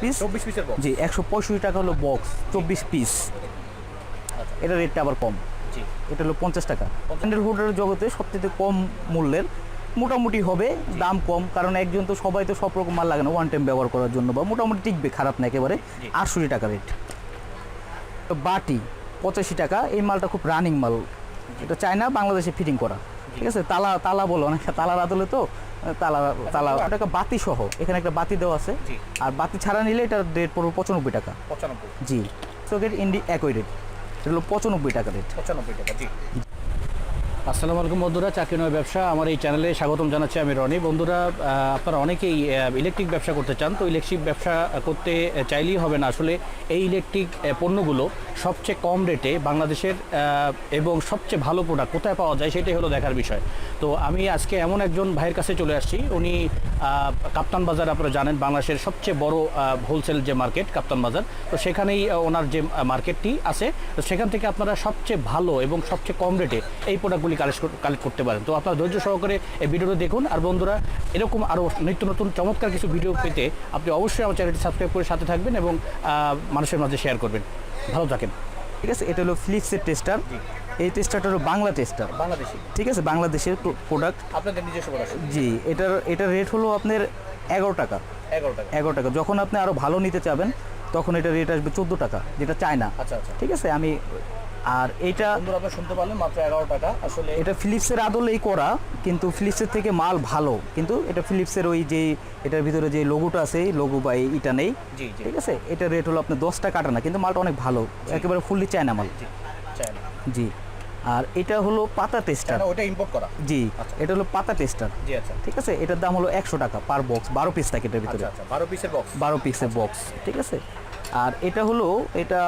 Piece চব্বিশ পিসের জি একশো পঁয়ষট্টি টাকা হলো বক্স চব্বিশ পিস এটা রেটটা আবার কম। জি। এটা হলো পঞ্চাশ টাকা। স্যান্ডেল হুডের জগতে সবচেয়ে কম মূল্যের মোটামুটি হবে দাম কম কারণ একজন তো সবাই তো সব রকম মাল লাগে না ওয়ান টাইম ব্যবহার করার জন্য বা মোটামুটি টিকবে খারাপ না একেবারে। আটষট্টি টাকা রেট তো বাটি পঁচাশি টাকা এই মালটা খুব রানিং মাল। এটা চায়না বাংলাদেশে ফিটিং করা। ঠিক আছে? তালা তালা বলো অনেকটা তালার আদলে তো তালা তালা ওটা টাকা বাতি সহ। এখানে একটা বাতি দেওয়া আছে। আর বাতি ছাড়া নিলে এটা রেট পড়বে পঁচানব্বই টাকা। পঁচানব্বই। জি। সকেট ইন্ডি একই রেট এটা হলো পঁচানব্বই টাকা রেট পঁচানব্বই টাকা জি। আসসালামু আলাইকুম বন্ধুরা, চাকরি নয় ব্যবসা। আমার এই চ্যানেলে স্বাগতম জানাচ্ছি আমি রনি। বন্ধুরা আপনারা অনেকেই ইলেকট্রিক ব্যবসা করতে চান, তো ইলেকট্রিক ব্যবসা করতে চাইলেই হবে না। আসলে এই ইলেকট্রিক পণ্যগুলো সবচেয়ে কম রেটে বাংলাদেশের এবং সবচেয়ে ভালো প্রোডাক্ট কোথায় পাওয়া যায় সেটাই হলো দেখার বিষয়। তো আমি আজকে এমন একজন ভাইয়ের কাছে চলে আসছি। উনি কাপ্তান বাজার আপনারা জানেন, বাংলাদেশের সবচেয়ে বড় হোলসেল যে মার্কেট কাপ্তান বাজার। তো সেখানেই ওনার যে মার্কেটটি আছে, তো সেখান থেকে আপনারা সবচেয়ে ভালো এবং সবচেয়ে কম রেটে এই প্রোডাক্টগুলি কালেক্ট কালেক্ট করতে পারেন। তো আপনারা ধৈর্য সহকারে এই ভিডিওটা দেখুন। আর বন্ধুরা এরকম আরও নিত্য নতুন চমৎকার কিছু ভিডিও পেতে আপনি অবশ্যই আমার চ্যানেলটি সাবস্ক্রাইব করে সাথে থাকবেন এবং মানুষের মাঝে শেয়ার করবেন। ভালো থাকেন। ঠিক আছে এটা হলো ফিলিপসের টেস্টার এই টেস্টারটা হলো বাংলা টেস্টার বাংলাদেশি। ঠিক আছে বাংলাদেশের প্রোডাক্ট আপনাদের নিজস্ব জি এটার এটার রেট হলো আপনার এগারো টাকা। এগারো টাকা। এগারো টাকা। যখন আপনি আরও ভালো নিতে চাবেন তখন এটা রেট আসবে চোদ্দ টাকা যেটা চায় না আচ্ছা আচ্ছা। ঠিক আছে? আমি আর এটা আপনারা শুনতে পারলেন মাত্র এগারো টাকা। আসলে এটা ফিলিপসের আদলেই করা কিন্তু ফিলিপসের থেকে মাল ভালো। কিন্তু এটা ফিলিপসের ওই যে এটার ভিতরে যে লোগোটা আছে লোগো বা ইটা নেই। ঠিক আছে? এটা রেট হলো আপনার দশ টাকা কাটা না কিন্তু মালটা অনেক ভালো। একেবারে ফুললি চায়না মাল। জি। আর এটা হলো পাতা টেস্টার ওটা ইম্পোর্ট করা? জি আচ্ছা। এটা হলো পাতা টেস্টার জি আচ্ছা। ঠিক আছে? এটার দাম হলো একশো টাকা পার বক্স বারো পিস থাকে এটার ভিতরে। আচ্ছা আচ্ছা বারো পিসের বক্স বারো পিসের বক্স ঠিক আছে? আর এটা হলো এটা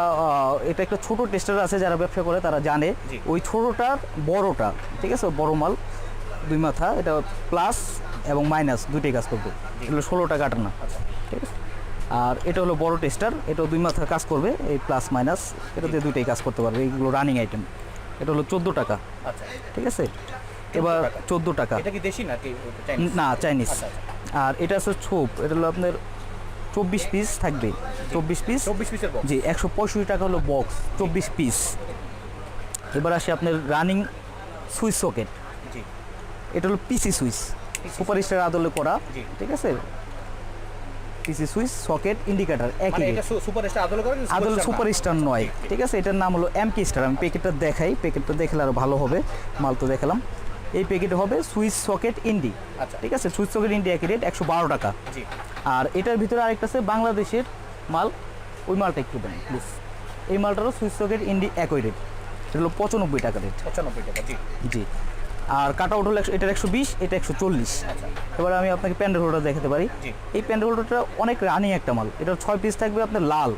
এটা একটা ছোট টেস্টার আছে যারা ব্যবসা করে তারা জানে। ওই ছোটোটার বড়টা ঠিক আছে? বড় মাল দুই মাথা এটা প্লাস এবং মাইনাস দুইটাই কাজ করবে। এগুলো ষোলো টাকা আটানা আচ্ছা। ঠিক আছে? আর এটা হলো বড় টেস্টার এটাও দুই মাথা কাজ করবে এই প্লাস মাইনাস এটা দিয়ে দুইটাই কাজ করতে পারবে এইগুলো রানিং আইটেম এটা হলো চোদ্দ টাকা। আচ্ছা। ঠিক আছে? এবার। চোদ্দ টাকা। এটা কি দেশি নাকি না চাইনিজ আচ্ছা, আর এটা আছে ছোপ। এটা হলো আপনার চব্বিশ পিস থাকবে। চব্বিশ পিস চব্বিশ পিসের জি একশো পঁয়ষট্টি টাকা হলো বক্স চব্বিশ পিস এবার আসে আপনার রানিং সুইচ সকেট জি। এটা হলো পিসি সুইচ। সুপার স্টার আদলে করা। ঠিক আছে? পিসি সুইচ সকেট ইন্ডিকেটার একই এটা সুপার স্টার আদল করে আদল সুপার স্টার নয় ঠিক আছে? এটার নাম হলো এমকে স্টার আমি প্যাকেটটা দেখাই প্যাকেটটা দেখলে আরও ভালো হবে। মাল তো দেখালাম। এই প্যাকেটে হবে সুইচ সকেট ইন্ডি আচ্ছা। ঠিক আছে? সুইচ সকেট ইন্ডি একই রেট একশো বারো টাকা। জি। আর এটার ভিতরে আরেকটা আছে বাংলাদেশের মাল। ওই মালটা একটু দেন প্লিজ। এই মালটারও সুইচ সকেট ইন্ডি একই রেট এটা হলো পঁচানব্বই টাকা রেট পঁচানব্বই টাকা জি। জি। আর কাট আউট হলো এটার একশো বিশ এটা একশো চল্লিশ। আচ্ছা এবার আমি আপনাকে প্যান্ডেল হোল্ডার দেখাতে পারি। এই প্যান্ডেল হোল্ডারটা অনেক রানিং একটা মাল। এটার ছয় পিস থাকবে আপনার লাল।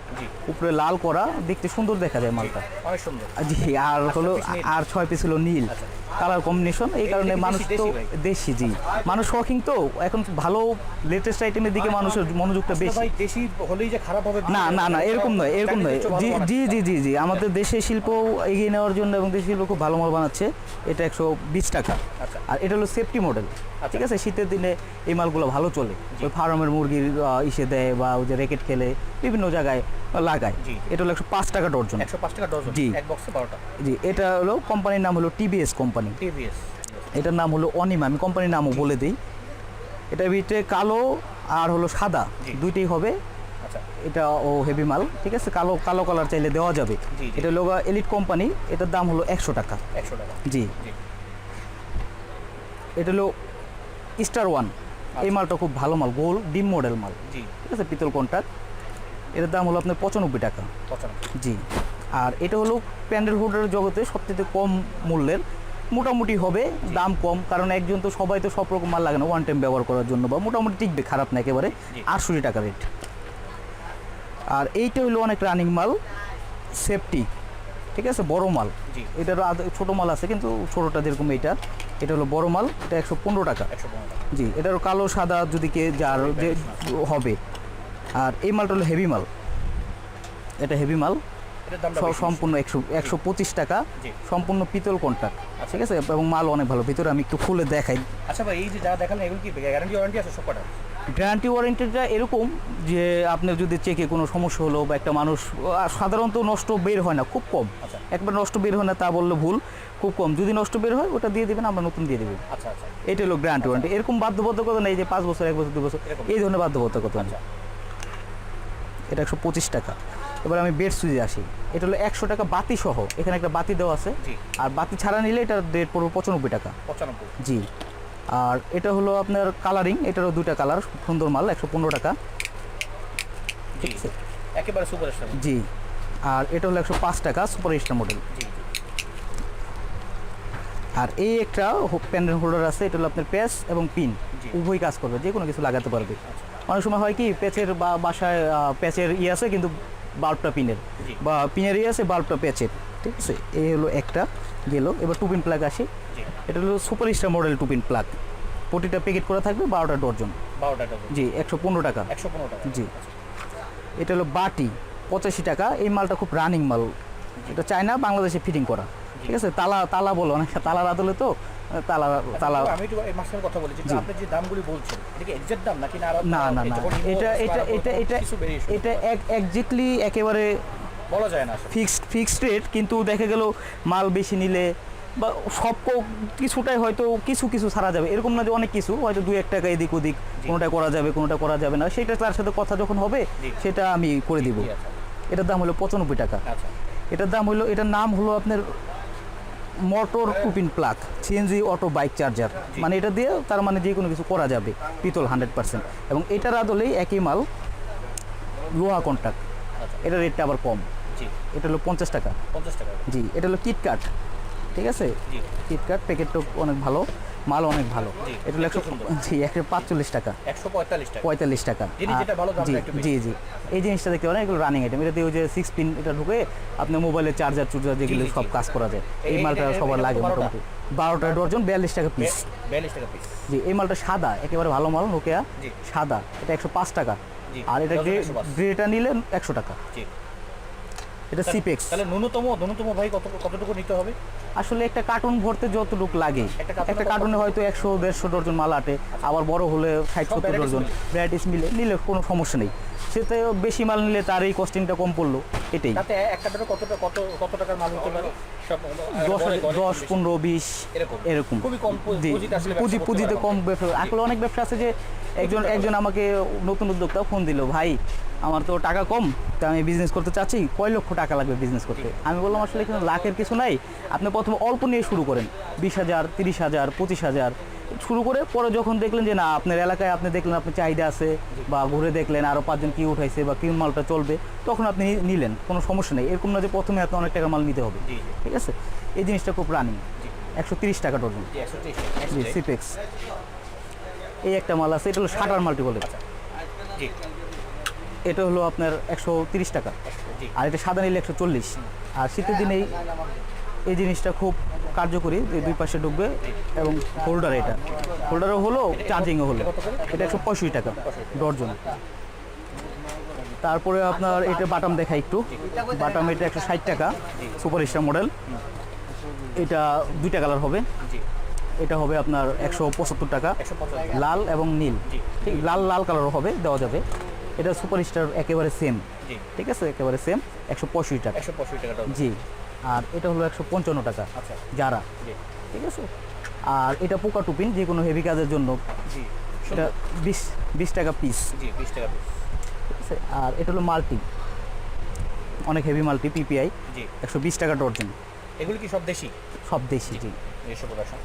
উপরে লাল করা দেখতে সুন্দর দেখা যায় মালটা। অনেক সুন্দর। জি আর হলো আর ছয় পিস হলো নীল। আচ্ছা। কালার কম্বিনেশন এই কারণে মানুষ দেশি- তো দেশি জি। মানুষ শখিং তো এখন ভালো লেটেস্ট আইটেমের দিকে মানুষের মনোযোগটা বেশি। দেশি হলেই যে খারাপ হবে না না না এরকম নয় এরকম নয়। জি জি জি জি জি। আমাদের দেশে শিল্প এগিয়ে নেওয়ার জন্য এবং দেশের শিল্প খুব ভালো মাল বানাচ্ছে। এটা একশো বিশ টাকা। আচ্ছা। আর এটা হলো সেফটি মডেল ঠিক আছে? শীতের দিনে এই মালগুলো ভালো চলে। ওই ফার্মের মুরগির ইসে দেয় বা ওই যে রেকেট খেলে বিভিন্ন জায়গায় লাগায়। এটা হলো একশো পাঁচ টাকা ডর্জন একশো পাঁচ টাকা ডজন? জি। এক বক্সে বারোটা জি এটা হলো কোম্পানির নাম হলো টিবিএস কোম্পানি টিভিএস এটার নাম হলো অনিমা। আমি কোম্পানির নামও বলে দিই। এটার ভিতরে কালো আর হলো সাদা। দুইটাই হবে। আচ্ছা। এটা ও হেভি মাল। ঠিক আছে? কালো কালো কালার চাইলে দেওয়া যাবে। এটা হলো এলিট কোম্পানি এটার দাম হলো একশো টাকা। একশো টাকা। জি। এটা হলো স্টার ওয়ান এই মালটা খুব ভালো মাল গোল ডিম মডেল মাল। ঠিক আছে পিতল কন্টাক্ট এটার দাম হলো আপনার পঁচানব্বই টাকা। জি। আর এটা হলো প্যান্ডেল হোল্ডারের জগতে সবচেয়ে কম মূল্যের। মোটামুটি হবে দাম কম কারণ একজন তো সবাই তো সব রকম মাল লাগে না ওয়ান টাইম ব্যবহার করার জন্য বা মোটামুটি টিকবে খারাপ না একেবারে। আটষট্টি টাকা রেট আর এইটা হলো অনেক রানিং মাল সেফটি ঠিক আছে বড় মাল। এটারও ছোট মাল আছে কিন্তু ছোটোটা যেরকম এইটা। এটা হলো বড় মাল এটা একশো পনেরো টাকা। জি এটারও কালো সাদা যদি কে যার যে হবে। আর এই মালটা হলো হেভি মাল। এটা হেভি মাল। সম্পূর্ণ একশো একশো পঁচিশ টাকা। সম্পূর্ণ পিতল কন্ট্রাক্ট ঠিক আছে? এবং মাল অনেক ভালো। ভিতরে আমি একটু খুলে দেখাই। আচ্ছা ভাই এই যে যা দেখালেন এগুলো কি গ্যারান্টি ওয়ারেন্টি আছে সব কটা গ্যারান্টি ওয়ারেন্টিটা এরকম যে আপনার যদি চেকে কোনো সমস্যা হলো বা একটা মানুষ সাধারণত নষ্ট বের হয় না খুব কম। আচ্ছা। একবার নষ্ট বের হয় না তা বললে ভুল খুব কম। যদি নষ্ট বের হয় ওটা দিয়ে দেবেন আমরা নতুন দিয়ে দেবেন। আচ্ছা আচ্ছা। এটা হলো গ্যারান্টি ওয়ারেন্টি। এরকম বাধ্যবাধকতা নেই যে পাঁচ বছর এক বছর দু বছর এই ধরনের বাধ্যবাধকতা নেই। এটা একশো পঁচিশ টাকা। এবার আমি বেড সুইচে আসি। এটা হলো একশো টাকা বাতি সহ। এখানে একটা বাতি দেওয়া আছে। আর বাতি ছাড়া নিলে এটার রেট পড়বে পঁচানব্বই টাকা। পঁচানব্বই। জি। আর এটা হলো আপনার কালারিং এটারও দুইটা কালার সুন্দর মাল একশো পনেরো টাকা। জি আছে। একেবারে সুপার স্টার জি আর এটা হলো একশো পাঁচ টাকা সুপার স্টার মডেল আর এই একটা প্যান্ডেল হোল্ডার আছে এটা হলো আপনার প্যাচ এবং পিন উভয় কাজ করবে যে কোনো কিছু লাগাতে পারবে। আচ্ছা। অনেক সময় হয় কি প্যাচের বা বাসায় প্যাচের ইয়ে আছে কিন্তু বাল্বটা পিনের বা পিনের ইয়ে আছে বাল্বটা প্যাচের ঠিক আছে? এই হলো একটা গেল। এবার টু পিন প্লাগ আসি। এটা হলো super star model two pin plug. প্রতিটা প্যাকেট করা থাকবে বারোটা ডর্জন বারোটা টাকা জি একশো পনেরো টাকা। একশো পনেরো টাকা। জি। এটা হলো বাটি পঁচাশি টাকা। এই মালটা খুব রানিং মাল। এটা চায়না বাংলাদেশে ফিটিং করা। ঠিক আছে? তালা তালা বলো অনেক তালার আদলে তো তালা তালা আচ্ছা, আমি একটু এই মাঝখানে কথা বলি যে আপনি যে দামগুলি বলছেন এটা কি এক্সাক্ট দাম নাকি না না না এটা এটা এটা এটা এটা একজ্যাক্টলি একেবারে বলা যায় না ফিক্সড ফিক্সড রেট কিন্তু দেখা গেল মাল বেশি নিলে বা সব কিছুটাই হয়তো কিছু কিছু ছাড়া যাবে। এরকম না যে অনেক কিছু হয়তো দু এক টাকা এদিক ওদিক কোনোটা করা যাবে কোনোটা করা যাবে না। সেটা তার সাথে কথা যখন হবে সেটা আমি করে দিব। আচ্ছা। এটার দাম হলো পঁচানব্বই টাকা। আচ্ছা। এটার দাম হলো এটার নাম হলো আপনার motor two pin plug CNG auto bike charger. মানে এটা দিয়ে তার মানে যে কোনো কিছু করা যাবে পিতল হান্ড্রেড পার্সেন্ট। এবং এটার আদলেই একই মাল লোহা কন্ট্রাক্ট আচ্ছা। এটা রেটটা আবার কম। এটা হলো পঞ্চাশ টাকা। পঞ্চাশ টাকা। জি এটা হলো কিটকাট। ঠিক আছে? কিটকাট প্যাকেটটা অনেক ভালো মাল অনেক ভালো। এটা হলো একশো জি একশো পাঁচচল্লিশ টাকা। একশো পঁয়তাল্লিশ টাকা। জি জি জি। এই জিনিসটা দেখতে পারেন এগুলো রানিং আইটেম এটা দিয়ে ওই যে সিক্স পিন এটা ঢুকে আপনার মোবাইলের চার্জার চুর্জার যেগুলো। সব কাজ করা যায়। এই মালটা সবার লাগে? মোটামুটি। বারোটা ডর্জন বিয়াল্লিশ টাকা পিস বিয়াল্লিশ টাকা পিস জি এই মালটা সাদা একেবারে ভালো মাল নোকিয়া সাদা এটা একশো পাঁচ টাকা। আর এটা ডজন গ্রে 105 গ্রেটা নিলে একশো টাকা। এটা সিপেক্স তাহলে ন্যূনতম ন্যূনতম ভাই কত কতটুকু নিতে হবে? আসলে একটা কার্টুন ভরতে যতটুকু লাগে। একটা কার্টুনে হয়তো একশো দেড়শো ডর্জন মাল আটে আবার বড় হলে ষাট সত্তর ডজন। ভ্যারাইটিস মিলে নিলে কোনো সমস্যা নেই। সেতে বেশি মাল নিলে তার এই কস্টিংটা কম পড়ল এটাই। তাতে একটা কতটা কত কত টাকার মাল হতে পারে? দশ। পনেরো বিশ এরকম। খুবই কম পুঁজি পুঁজিতে কম ব্যবসা আসলে অনেক ব্যবসা আছে যে একজন একজন আমাকে নতুন উদ্যোক্তা ফোন দিল ভাই আমার তো টাকা কম তা আমি বিজনেস করতে চাচ্ছি কয় লক্ষ টাকা লাগবে বিজনেস করতে? আমি বললাম আসলে লাখের কিছু নাই আপনি প্রথমে অল্প নিয়ে শুরু করেন বিশ হাজার তিরিশ হাজার পঁচিশ হাজার শুরু করে পরে যখন দেখলেন যে না আপনার এলাকায় আপনি দেখলেন আপনার চাহিদা আছে বা ঘুরে দেখলেন আরও পাঁচজন কী উঠাইছে বা কী মালটা চলবে তখন আপনি নিলেন কোনো সমস্যা নেই। এরকম না যে প্রথমে আপনি অনেক টাকা মাল নিতে হবে। ঠিক আছে? এই জিনিসটা খুব রানিং একশো তিরিশ টাকা ডজন জি সিপেক্স এই একটা মাল আছে এটা হলো শাটার মাল্টি বলে এটা হলো আপনার একশো তিরিশ টাকা। আর এটা সাদা নিলে একশো চল্লিশ। আর শীতের দিনে এই- জিনিসটা খুব কার্যকরী এই দুই পাশে ঢুকবে এবং হোল্ডার এটা। হোল্ডারও হলো চার্জিংও হলো। এটা একশো পঁয়ষট্টি টাকা ডর্জন। তারপরে আপনার এটা বাটাম দেখা একটু। বাটাম এটা একশো ষাট টাকা সুপার স্টার মডেল। এটা দুইটা কালার হবে। এটা হবে আপনার একশো পঁচাত্তর টাকা। লাল এবং নীল। ঠিক লাল লাল কালারও হবে দেওয়া যাবে। এটা সুপার স্টার একেবারে সেম ঠিক আছে একেবারে সেম একশো পঁয়ষট্টি টাকা। একশো পঁয়ষট্টি টাকা জি। আর এটা হলো একশো পঞ্চান্ন টাকা আচ্ছা। যারা। ঠিক আছে? আর এটা পোকা টুপিন যে কোনো হেভি কাজের জন্য। এটা বিশ বিশ টাকা পিস বিশ টাকা পিস ঠিক আছে? আর এটা হলো মাল্টি। অনেক হেভি মাল্টি পিপিআই একশো বিশ টাকা ডর্জন এগুলি কি সব দেশি? সব দেশি জি। প্রোডাকশন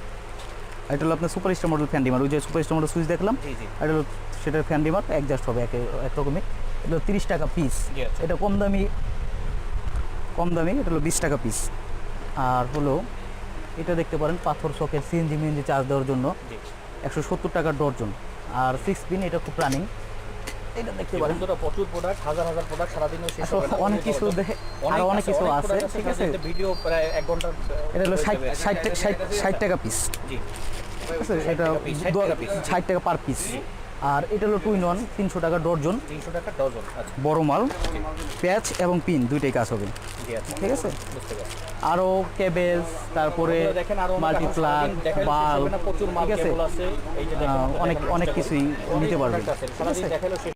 এটা হলো আপনার সুপার স্টার মডেল ফ্যান্ডিমার ওই যে সুপার স্টার মডেল সুইচ দেখলাম? এটা হলো সেটার ফ্যান্ডিমার অ্যাডজাস্ট হবে এক একরকমই এটা তিরিশ টাকা পিস আচ্ছা। এটা কম দামি কম দামি এটা হলো বিশ টাকা পিস আর হলো এটা দেখতে পারেন পাথর শখের সিএনজি মিএনজি চার্জ দেওয়ার জন্য। একশো সত্তর টাকা ডর্জন আর সিক্স পিন এটা খুব রানিং এটা দেখতে পারেন। প্রচুর প্রোডাক্ট হাজার হাজার প্রোডাক্ট না। অনেক কিছু দেখে আরও অনেক কিছু আছে ঠিক আছে? ভিডিও প্রায় এক ঘণ্টার এটা হলো ষাট ষাট ষাট ষাট টাকা পিস ঠিক আছে? এটা 60 টাকা piece, 60 টাকা piece। ষাট টাকা পার পিস আর এটা হলো টুই ওয়ান তিনশো টাকা ডর্জন। তিনশো টাকা ডজন আচ্ছা। বড় মাল প্যাচ এবং পিন দুইটাই কাজ হবে। আচ্ছা। ঠিক আছে? আরও কেবেল তারপরে মাল্টিপ্লাগ বাল ঠিক আছে? অনেক অনেক কিছুই নিতে পারবে ঠিক আছে?